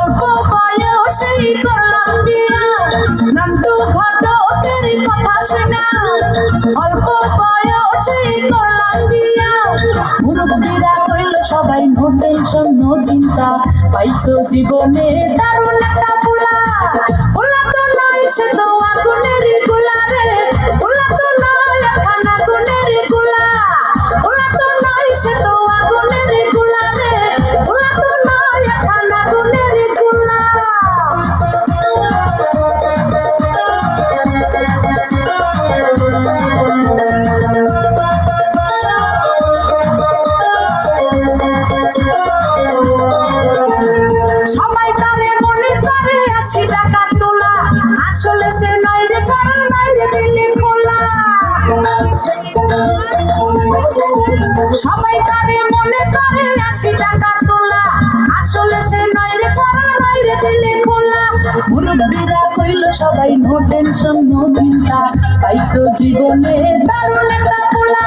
অল্প বয়সেই করলাম বিয়া। নান্টু ঘটকের কথা শোনা। অল্প বয়সেই করলাম বিয়া। মুরব্বীরা কইল, সবাই নো টেনশন চিন্তা। পাইছো জীবনে দারুণ একটা পোলা সবাই তারে মনে করে আশি টাকা তোলা। আসলে সে নয় রে, সারা নয় রে, দিলে খোলা। মুরব্বীরা কইল, সবাই নো টেনশন নো। চিন্তা পাইছো জীবনে দারুণ একটা পোলা।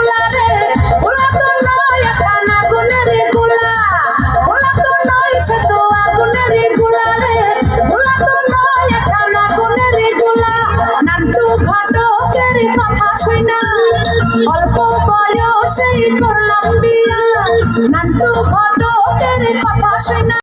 সেই করলাম বিয়া। নান্টু ঘটকের কথা শোনা।